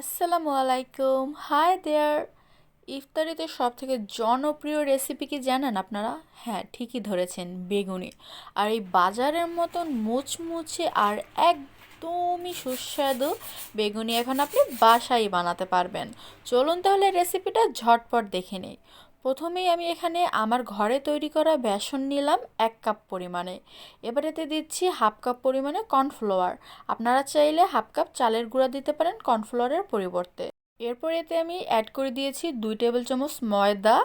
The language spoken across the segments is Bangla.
আসসালামু আলাইকুম। হাই দেয়ার ইফতারিতে সব থেকে জনপ্রিয় রেসিপি কি জানেন আপনারা? হ্যাঁ ঠিকই ধরেছেন, বেগুনি। আর এই বাজারের মতন মুচমুচে আর একদমই সুস্বাদু বেগুনি এখন আপনি বাসায় বানাতে পারবেন। চলুন তাহলে রেসিপিটা ঝটপট দেখে নিই। প্রথমেই আমি এখানে আমার ঘরে তৈরি করা বেসন নিলাম এক কাপ পরিমাণে। এবার এতে দিচ্ছি হাফ কাপ পরিমাণে কর্নফ্লাওয়ার। আপনারা চাইলে হাফ কাপ চালের গুঁড়া দিতে পারেন কর্নফ্লাওয়ারের পরিবর্তে। এরপর এতে আমি অ্যাড করে দিয়েছি দুই টেবিল চামচ ময়দা,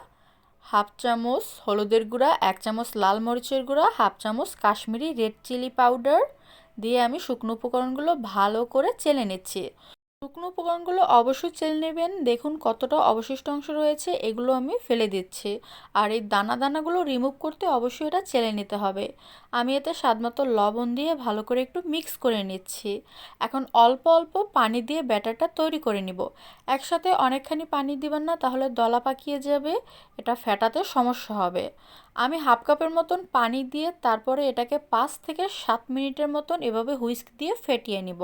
হাফ চামচ হলুদের গুঁড়া, এক চামচ লাল মরিচের গুঁড়া, হাফ চামচ কাশ্মীরি রেড চিলি পাউডার দিয়ে আমি শুকনো উপকরণগুলো ভালো করে চেলে নিচ্ছি। শুকনো উপকরণগুলো অবশ্যই চেলে নেবেন। দেখুন কতটা অবশিষ্ট অংশ রয়েছে, এগুলো আমি ফেলে দিচ্ছি। আর এই দানা দানাগুলো রিমুভ করতে অবশ্যই এটা চেলে নিতে হবে। আমি এতে স্বাদমতো লবণ দিয়ে ভালো করে একটু মিক্স করে নিচ্ছি। এখন অল্প অল্প পানি দিয়ে ব্যাটারটা তৈরি করে নিব। একসাথে অনেকখানি পানি দিবেন না, তাহলে দলা পাকিয়ে যাবে, এটা ফেটাতে সমস্যা হবে। আমি হাফ কাপের মতন পানি দিয়ে তারপরে এটাকে পাঁচ থেকে সাত মিনিটের মতন এভাবে হুইস্ক দিয়ে ফেটিয়ে নিব।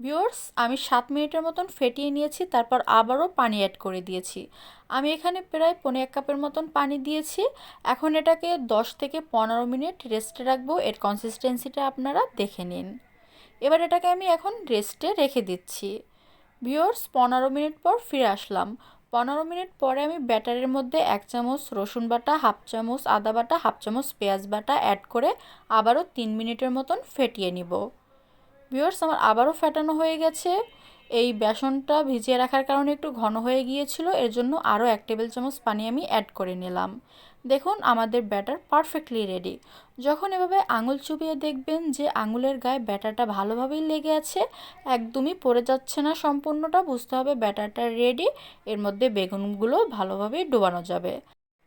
ভিওর্স আমি সাত মিনিটের মতন ফেটিয়ে নিয়েছি, তারপর আবারও পানি অ্যাড করে দিয়েছি। আমি এখানে প্রায় পনেরো এক কাপের মতন পানি দিয়েছি। এখন এটাকে দশ থেকে পনেরো মিনিট রেস্টে রাখব, এর কনসিস্টেন্সিটা আপনারা দেখে নিন। এবার এটাকে আমি এখন রেস্টে রেখে দিচ্ছি। ভিওর্স পনেরো মিনিট পর ফিরে আসলাম। পনেরো মিনিট পরে আমি ব্যাটারের মধ্যে এক চামচ রসুন বাটা, হাফ চামচ আদা বাটা, হাফ চামচ পেঁয়াজ বাটা অ্যাড করে আবারও তিন মিনিটের মতন ফেটিয়ে নিব। ভিউয়ার্স আমার আবারও ফ্যাটানো হয়ে গেছে। এই বেসনটা ভিজিয়ে রাখার কারণে একটু ঘন হয়ে গিয়েছিল, এর জন্য আরও এক টেবিল চামচ পানি আমি অ্যাড করে নিলাম। দেখুন, আমাদের ব্যাটার পারফেক্টলি রেডি যখন এভাবে আঙুল চুপিয়ে দেখবেন যে আঙুলের গায়ে ব্যাটারটা ভালোভাবেই লেগে আছে, একদমই পড়ে যাচ্ছে না সম্পূর্ণটা, বুঝতে হবে ব্যাটারটা রেডি এর মধ্যে বেগুনগুলো ভালোভাবেই ডোবানো যাবে।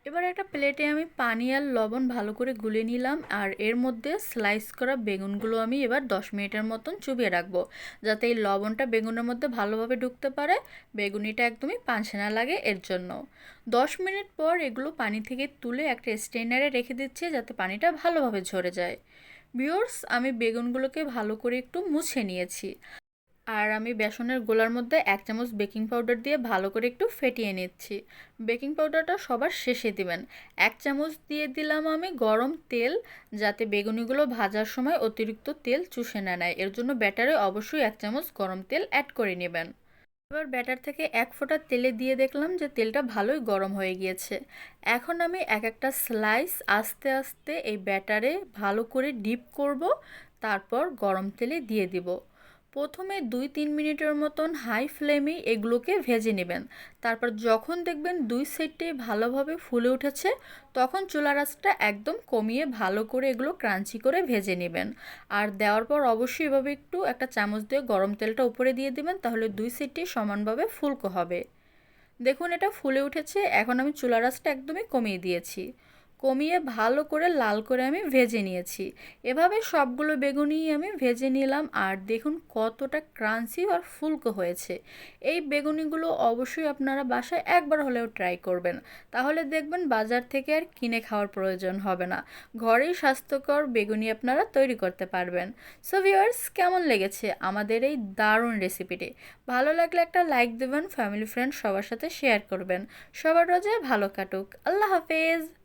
এবার একটা প্লেটে আমি পানি আর লবণ ভালো করে গুলে নিলাম আর এর মধ্যে স্লাইস করা বেগুনগুলো আমি এবার দশ মিনিটের মতন চুবিয়ে রাখব। যাতে এই লবণটা বেগুনের মধ্যে ভালোভাবে ঢুকতে পারে, বেগুনিটা একদমই পাঁচে না লাগে এর জন্য। দশ মিনিট পর এগুলো পানি থেকে তুলে একটা স্টেনারে রেখে দিচ্ছি যাতে পানিটা ভালোভাবে ঝরে যায়। বিয়র্স আমি বেগুনগুলোকে ভালো করে একটু মুছে নিয়েছি। আর আমি বেসনের গোলার মধ্যে এক চামচ বেকিং পাউডার দিয়ে ভালো করে একটু ফেটিয়ে নিচ্ছি। বেকিং পাউডারটা সবার শেষে দিবেন। এক চামচ দিয়ে দিলাম আমি গরম তেল, যাতে বেগুনিগুলো ভাজার সময় অতিরিক্ত তেল চুষে না নেয়। এর জন্য ব্যাটারে অবশ্যই এক চামচ গরম তেল অ্যাড করে নেবেন। এবার ব্যাটার থেকে এক ফোঁটা তেলে দিয়ে দেখলাম যে তেলটা ভালোই গরম হয়ে গিয়েছে। এখন আমি এক একটা স্লাইস আস্তে আস্তে এই ব্যাটারে ভালো করে ডিপ করব, তারপর গরম তেলে দিয়ে দিব। প্রথমে দুই তিন মিনিটের মতন হাই ফ্লেমে এগুলোকে ভেজে নেবেন। তারপর যখন দেখবেন দুই সাইডে ভালোভাবে ফুলে উঠেছে, তখন চুলা রাসটা একদম কমিয়ে ভালো করে এগুলো ক্রাঞ্চি করে ভেজে নেবেন। আর দেওয়ার পর অবশ্যই এভাবে একটু একটা চামচ দিয়ে গরম তেলটা উপরে দিয়ে দেবেন, তাহলে দুই সাইডটি সমানভাবে ফুলকো হবে। দেখুন এটা ফুলে উঠেছে, এখন আমি চুলা রাসটা একদমই কমিয়ে দিয়েছি। কমিয়ে ভালো করে লাল করে আমি ভেজে নিয়েছি। এভাবে সবগুলো বেগুনি আমি ভেজে নিলাম আর দেখুন কতটা ক্রাঞ্চি আর ফুলকো হয়েছে। এই বেগুনিগুলো অবশ্যই আপনারা বাসায় একবার হলেও ট্রাই করবেন। তাহলে দেখবেন বাজার থেকে আর কিনে খাওয়ার প্রয়োজন হবে না। ঘরেই স্বাস্থ্যকর বেগুনি আপনারা তৈরি করতে পারবেন। সো ভিওয়ার্স কেমন লেগেছে আমাদের এই দারুণ রেসিপিটি ভালো লাগলে একটা লাইক দেবেন ফ্যামিলি ফ্রেন্ড সবার সাথে শেয়ার করবেন। সবার রোজে ভালো কাটুক। আল্লাহ হাফেজ!